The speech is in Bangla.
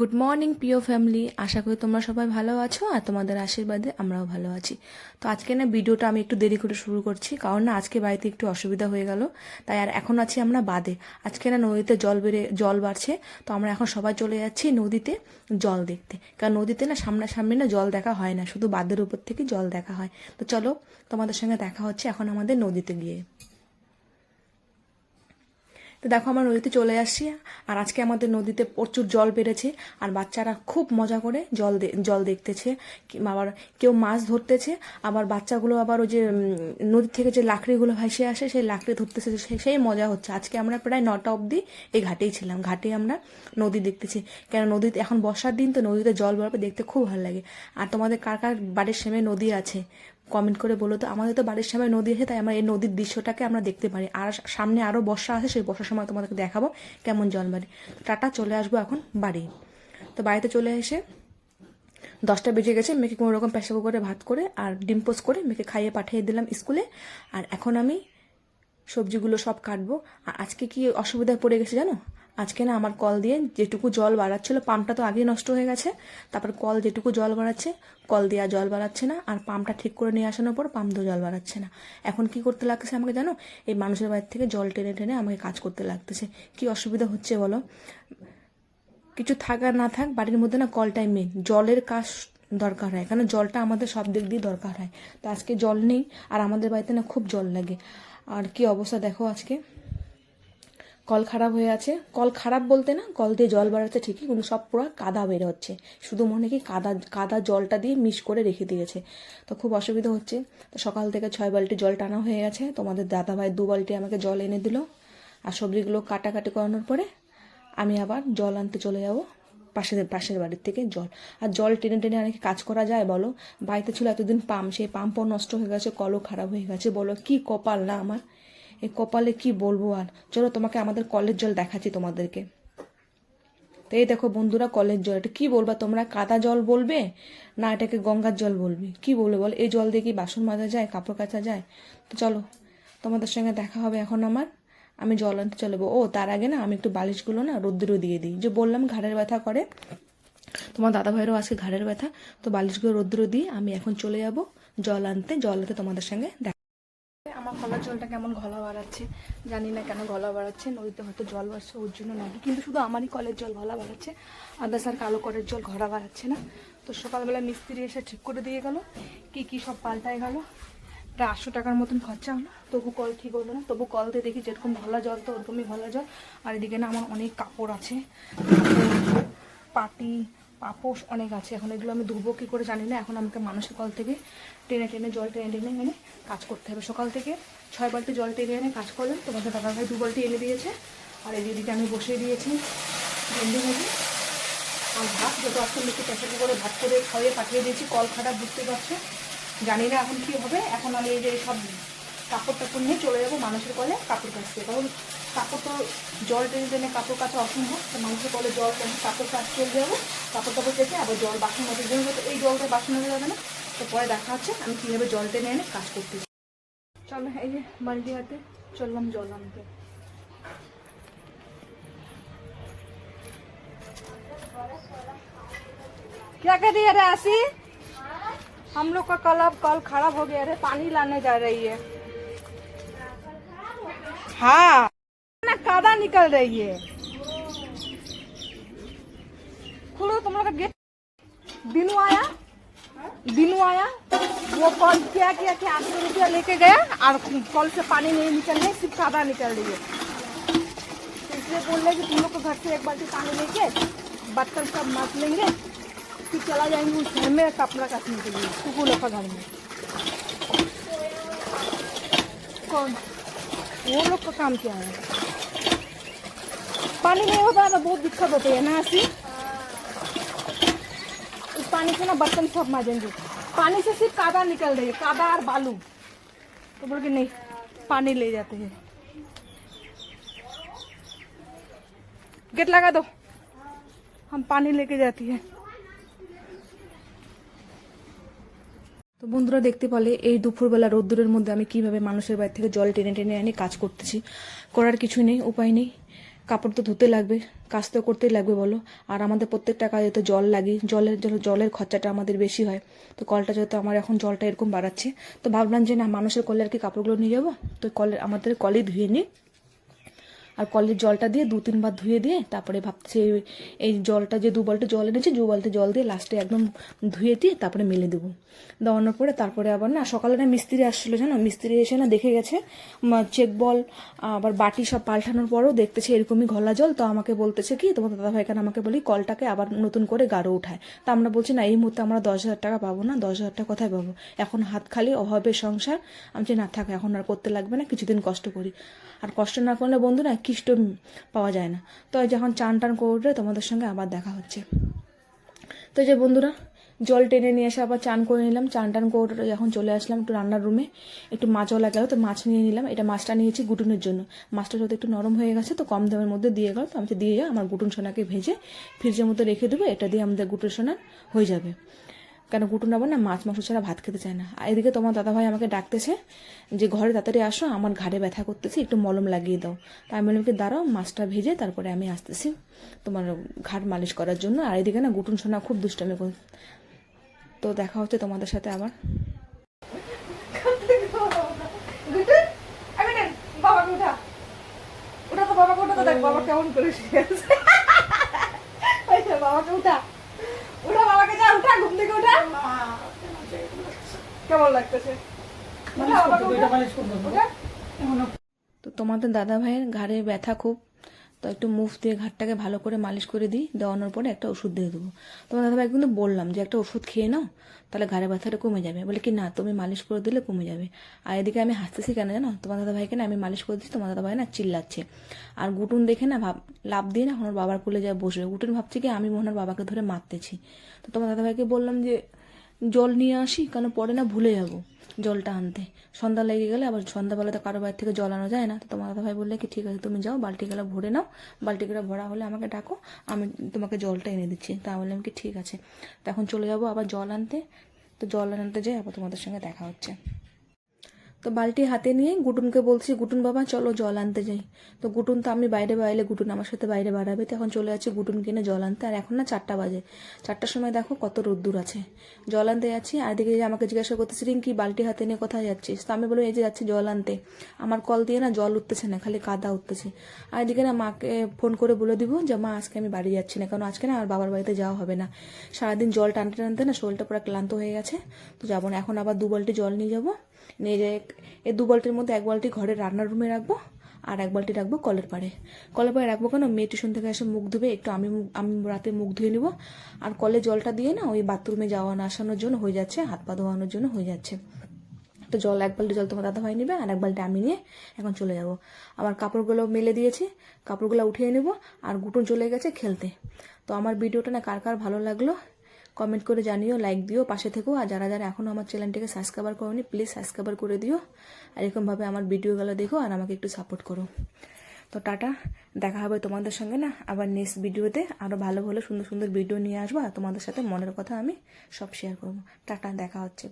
গুড মর্নিং প্রিয় ফ্যামিলি আশা করি তোমরা সবাই ভালো আছো আর তোমাদের আশীর্বাদে আমরাও ভালো আছি। তো আজকে না ভিডিওটা আমি একটু দেরি করে শুরু করছি, কারণ না আজকে বাড়িতে একটু অসুবিধা হয়ে গেল, তাই আর এখন আছি আমরা বাদে। আজকে না নদীতে জল বেড়ে, জল বাড়ছে, তো আমরা এখন সবাই চলে যাচ্ছি নদীতে জল দেখতে। কারণ নদীতে না সামনাসামনি না জল দেখা হয় না, শুধু বাদের উপর থেকে জল দেখা হয়। তো চলো তোমাদের সঙ্গে দেখা হচ্ছে এখন আমাদের নদীতে গিয়ে। তো দেখো আমরা নদীতে চলে আসছি আর আজকে আমাদের নদীতে প্রচুর জল বেড়েছে আর বাচ্চারা খুব মজা করে জল জল দেখতেছে। আবার কেউ মাছ ধরতেছে আবার বাচ্চাগুলো আবার ওই যে উম, নদী থেকে যে লাকড়িগুলো ভাসে আসে সেই লাকড়ি ধরতেছে সেই মজা হচ্ছে। আজকে আমরা প্রায় নটা অবধি এই ঘাটেই ছিলাম ঘাটে আমরা নদী দেখতেছি। কেন নদীতে এখন বর্ষার দিন তো নদীতে জল বাড়বে দেখতে খুব ভালো লাগে। আর তোমাদের কার কার বাড়ির সামনে নদী আছে? কমেন্ট করে বলো তো আমাদের তো বাড়ির সামনে নদী আছে, তাই আমরা এই নদীর দৃশ্যটাকে আমরা দেখতে পারি। আর সামনে আরও বর্ষা আছে, সেই বর্ষার সময় তোমাদেরকে দেখাবো কেমন জল বাড়ে টাটা, চলে আসব এখন বাড়ি। তো বাড়িতে চলে এসে দশটা বেজে গেছে, মেয়েকে কোনো রকম প্রেশার কুকারে ভাত করে আর ডিম পোস্ট করে মেয়েকে খাইয়ে পাঠিয়ে দিলাম স্কুলে। আর এখন আমি সবজিগুলো সব কাটবো। আর আজকে কি অসুবিধায় পড়ে গেছে জানো? আজকে না আমার কল দিয়ে যেটুকু জল বাড়াচ্ছিল, পাম্পটা তো আগেই নষ্ট হয়ে গেছে। তারপর কল যেটুকু জল বাড়াচ্ছে কল দিয়ে আর জল বাড়াচ্ছে না, আর পাম্পটা ঠিক করে নিয়ে আসানোর পর পাম্প দিয়ে জল বাড়াচ্ছে না। এখন কি করতে লাগতেছে আমাকে জানো? এই মানুষের বাড়ির থেকে জল টেনে টেনে আমাকে কাজ করতে লাগতেছে। কি অসুবিধা হচ্ছে বলো? কিছু থাক আর না থাক, বাড়ির মধ্যে না কলটাই মেন জলের কাজ দরকার হয়। কারণ জলটা আমাদের সব দিক দিয়ে দরকার হয়। তো আজকে জল নেই, আর আমাদের বাড়িতে না খুব জল লাগে। আর কি অবস্থা দেখো আজকে? কল খারাপ হয়ে আছে। কল খারাপ বলতে না, কল দিয়ে জল বাড়াচ্ছে ঠিকই, কিন্তু সব পুরো কাদা বের হচ্ছে। শুধু মনে কি কাদা কাদা জলটা দিয়ে মিশ করে রেখে দিয়েছে। তো খুব অসুবিধা হচ্ছে। তো সকাল থেকে ছয় বালতি জল টানা হয়ে গেছে। তোমাদের দাদাভাই দু বালতি আমাকে জল এনে দিল। আর সবজিগুলো কাটাকাটি করানোর পরে আমি আবার জল আনতে চলে যাব পাশের পাশের বাড়ির থেকে জল। আর জল টেনে টেনে অনেক কাজ করা যায় বলো? বাড়িতে ছিল এতদিন পাম্প, সেই পাম্পও নষ্ট হয়ে গেছে, কলও খারাপ হয়ে গেছে। বলো কি কপাল না আমার? এই কপালে কি বলব আর? চলো তোমাকে আমাদের কলের জল দেখাচ্ছি তোমাদেরকে। তো এই দেখো বন্ধুরা, কলের জল। এটা কি বলবা তোমরা? কাদা জল বলবে? না, এটাকে গঙ্গার জল বলবে? কি বলবে বল? এই জল দিয়ে কি বাসন মাজা যায়, কাপড় কাচা যায়? তো চলো, তোমাদের সঙ্গে দেখা হবে এখন আমার। আমি জল আনতে চলে। ও, তার আগে না, আমি একটু বালিশগুলো না রোদ্দুরে দিয়ে দিই। যে বললাম ঘাড়ের ব্যথা করে, তোমার দাদা ভাইয়েরও আজকে ঘাড়ের ব্যথা, তো বালিশগুলো রোদ্দুরে দিয়ে আমি এখন চলে যাব জল আনতে। জল আনতে তোমাদের সঙ্গে দেখা কলার জলটা কেমন গলা বাড়াচ্ছে, জানি না কেন গলা বাড়াচ্ছে, নদীতে হয়তো জল বাড়ছে, ওর জন্য নাকি, কিন্তু শুধু আমারই কলের জল গলা বাড়াচ্ছে, আদার্স আর কালো কলের জল ঘরা বাড়াচ্ছে না। তো সকালবেলা মিস্ত্রি এসে ঠিক করে দিয়ে গেল, কি কি সব পাল্টায় গেল, প্রায় আটশো টাকার মতন খরচা হলো, তবু কল ঠিক হলো না, তবু কল দিয়ে দেখি যেরকম ভালো জল তো ওরকমই ভালো জল, আর এদিকে না আমার অনেক কাপড় আছে, পাটি, পাপোশ অনেক আছে, এখন এগুলো আমি ধুবো কী করে জানি না, এখন আমাকে মানুষের কল থেকে টেনে টেনে জল টেনে টেনে এনে কাজ করতে হবে সকাল থেকে। ছয় বালতি জল টেনে এনে কাজ করলাম। তোমাদের দাদা ভাই দু বালতি এনে দিয়েছে। আর এদিকে আমি বসিয়ে দিয়েছি ভেন্ডি ভাজি। আর ভাত যত আজকে মেয়েকে প্রেশার করে ভাত করে খাইয়ে পাঠিয়ে দিয়েছি, কল খারাপ, বুঝতে পারছ? জানি না এখন কি হবে। এখন আমি এই যে সব কাপড় টাপড় নিয়ে চলে যাব মানুষের কলে কাপড় কাচতে। কারণ কাপড় তো জল টেনে টেনে কাপড় কাচা অসম্ভব। তো মানুষের কলে জল কাপড় কাচ চলে যাব, কাপড় টাপড় কেটে আবার জল বাসন মাজার জন্য। তো এই জলটা বাসন মাজা যাবে না? তো পরে দেখা হচ্ছে আমি কীভাবে জল টেনে এনে কাজ করতে চলো এই যে বালতি হাতে চললাম জল আনতে क्या कर रही है रे आसी हम लोग का कल अब कल खराब हो गया रे पानी लाने जा रही है हाँ ना कादा निकल रही है खुलो तुम लोग का गेट दिनू आया दिनू आया, वो कल क्या, किया कि आठ सौ रुपया लेके गया, और कल से पानी नहीं निकल रही सिर्फ़ कादा निकल रही है। तो इसलिए बोल रहे कि तुम लोग को घर से एक बाल्टी पानी लेके बर्तन सब मत लेंगे, फिर चला जाएँगे उस घर में कपड़ा काटने के लिए, कुकू लोग घर में। कौन? वो लोग का काम क्या है? पानी नहीं होता तो बहुत दिक्कत होती है ना, ऐसी? पानी से ना बर्तन सब माजेंगे पानी से सिर्फ कादा निकल रही है कादा और बालू तो बोल के नहीं पानी ले जाते हैं गेट लगा दो हम पानी लेके जाती है তো বন্ধুরা দেখতে পেলে এই দুপুরবেলা রোদ্দুরের মধ্যে আমি কিভাবে মানুষের বাড়ি থেকে জল টেনে টেনে এনে কাজ করতেছি করার কিছু নেই উপায় নেই কাপড় তো ধুতে লাগবে, কাজ তো করতেই লাগবে বলো। আর আমাদের প্রত্যেকটা কাজে তো জল লাগে জলের জন্য জলের খরচাটা আমাদের বেশি হয়। তো কলটা যেহেতু আমার এখন জলটা এরকম বাড়াচ্ছে, তো ভাবলাম যে না, মানুষের কলে আর কি কাপড়গুলো নিয়ে যাব, তো কলের আমাদের কলে ধুয়ে নিই। আর কলের জলটা দিয়ে দু তিনবার ধুয়ে দিয়ে তারপরে ভাবছি এই- জলটা যে দু বালতি জল এনেছে দু বালতি জল দিয়ে লাস্টে একদম ধুয়ে দিয়ে তারপরে মেলে দেবো। দেওয়ানোর পরে তারপরে আবার না, সকালে না মিস্ত্রি আসছিল, জানো? মিস্ত্রি এসে না দেখে গেছে চেক বল আবার বাটি সব পাল্টানোর পরেও দেখতেছে এরকমই ঘোলা জল, তো আমাকে বলতেছে কি, তোমার দাদা ভাইখানে আমাকে বলি কলটাকে আবার নতুন করে গাঢ় উঠায়। তা আমরা বলছি, না, এই মুহূর্তে আমরা দশ হাজার টাকা পাবো না, দশ হাজার টাকা কোথায় পাবো? এখন হাত খালি অভাবের সংসার। আমি না, থাক, এখন আর করতে লাগবে না, কিছুদিন কষ্ট করি। আর কষ্ট না করলে বন্ধু, না কিষ্ট পাওয়া যায় না। তো যখন চান টান করে তোমাদের সঙ্গে আবার দেখা হচ্ছে। তো যে বন্ধুরা, জল টেনে নিয়ে এসে আবার চান করে নিলাম। চান টান করে যখন চলে আসলাম একটু রান্নার রুমে, একটু মাছও গেল তো মাছ নিয়ে নিলাম। এটা মাছটা নিয়েছি গুটুনের জন্য। মাছটা যদি একটু নরম হয়ে গেছে, তো কম দামের মধ্যে দিয়ে গেল। তো আমি দিয়ে যাও আমার গুটুন সোনাকে ভেজে ফ্রিজের মধ্যে রেখে দেবো। এটা দিয়ে আমাদের গুটুন সোনা হয়ে যাবে। কেন গুটুন আবার না মাছ মাংস ছাড়া ভাত খেতে চায় না। আর এদিকে তোমার দাদাভাই আমাকে ডাকতেছে যে, ঘরে তাড়াতাড়ি আসো, আমার ঘাড়ে ব্যথা করতেছি, একটু মলম লাগিয়ে দাও। তাই আমি বললাম দাঁড়াও, মাছটা ভেজে তারপরে আমি আসতেছি তোমার ঘাড় মালিশ করার জন্য। আর এদিকে না গুটুন সোনা খুব দুষ্টামি তো দেখা হচ্ছে তোমাদের সাথে আবার। বাবা কেমন করে আছে। বাবাকে। উঠা। উঠা, ঘুম থেকে ওঠা। কেমন লাগতেছে। তো তোমাদের দাদা ভাইয়ের ঘাড়ে ব্যথা খুব। তো একটু মুভ দিয়ে ঘাটটাকে ভালো করে মালিশ করে দিই, দেওয়ানোর পরে একটা ওষুধ দিয়ে দেবো। তোমার দাদা ভাই কিন্তু বললাম যে, একটা ওষুধ খেয়ে নাও, তাহলে ঘাড়ে ব্যথাটা কমে যাবে। বলে, কি না, তুমি মালিশ করে দিলে কমে যাবে। আর এদিকে আমি হাসতেছি কেন জানো? তোমার দাদা ভাইকে না আমি মালিশ করে দিচ্ছি, তোমার দাদা ভাই না চিল্লাচ্ছে। আর গুটুন দেখে না ভাব, লাভ দিয়ে না ওর বাবার কোলে যায় বসবে গুটুন ভাবছে কি, আমি ওর বাবাকে ধরে মারতেছি। তো তোমার দাদা ভাইকে বললাম যে জল নিয়ে আসি, কেন পরে না ভুলে যাব জলটা আনতে। সন্ধ্যা লেগে গেলে আবার সন্ধ্যাবেলা তো কারও বাড়ি থেকে জল আনা যায় না। তো তোমার ভাই বললে কি, ঠিক আছে, তুমি যাও বালতিগুলো ভরে নাও বালতিগুলো ভরা হলে আমাকে ডাকো, আমি তোমাকে জলটা এনে দিচ্ছি। তা বললাম কি, ঠিক আছে। তখন চলে যাব আবার জল আনতে। তো জল আনতে যাই আবার তোমাদের সঙ্গে দেখা হচ্ছে। তো বালতি হাতে নিয়ে গুটুনকে বলছি, গুটুন বাবা, চলো জল আনতে যাই। তো গুটুন তো আমি বাইরে বাইরে, গুটুন আমার সাথে বাইরে বাড়াবে। তো এখন চলে যাচ্ছি গুটুন কিনে জল আনতে। আর এখন না চারটা বাজে। চারটার সময় দেখো কত রোদ্দুর আছে। জল আনতে যাচ্ছি। আর দিকে আমাকে জিজ্ঞাসা করতেছি, রিঙ্কি, বালতি হাতে নিয়ে কোথায় যাচ্ছিস? তো আমি বললাম এই যে যাচ্ছি জল আনতে। আমার কল দিয়ে না জল উঠতেছে না, খালি কাদা উঠতেছে। আর এদিকে না মাকে ফোন করে বলে দিব যে, মা, আজকে আমি বাড়ি যাচ্ছি না, কারণ আজকে না আর বাবার বাড়িতে যাওয়া হবে না। সারাদিন জল টানতে টানতে না শরীরটা পুরো ক্লান্ত হয়ে গেছে। তো যাব না, এখন আবার দু বালতি জল নিয়ে যাব। যে এই দু বালতির মধ্যে এক বালতি ঘরের রান্নার রুমে রাখব আর এক বালতি রাখব কলের পাড়ে। কলের পাড়ে রাখব কেন? মেয়ে টিউশন থেকে এসে মুখ ধুবে, একটু আমি আমি রাতে মুখ ধুয়ে নিব। আর কলে জলটা দিয়ে না ওই বাথরুমে যাওয়া না আসানোর জন্য হয়ে যাচ্ছে, হাত পা ধোয়ানোর জন্য হয়ে যাচ্ছে। তো জল এক বালতি জল তোমার দাদা ভাই নেবে আর এক বালতি আমি নিয়ে এখন চলে যাব। আমার কাপড়গুলো মেলে দিয়েছি, কাপড়গুলো উঠিয়ে নেব আর গুটুন চলে গেছে খেলতে। তো আমার ভিডিওটা না কার কার ভালো লাগল কমেন্ট করে জানিও লাইক দিও, পাশে থেকো। আর যারা যারা এখনও আমার চ্যানেলটিকে সাবস্ক্রাইবার করোনি প্লিজ সাবস্ক্রাইবার করে দিও। আর এরকমভাবে আমার ভিডিওগুলো দেখো আর আমাকে একটু সাপোর্ট করো। তো টাটা, দেখা হবে তোমাদের সঙ্গে না, আবার নেক্সট ভিডিওতে আরও ভালো ভালো সুন্দর সুন্দর ভিডিও নিয়ে আসব। আর তোমাদের সাথে মনের কথা আমি সব শেয়ার করব। টাটা, দেখা হচ্ছে।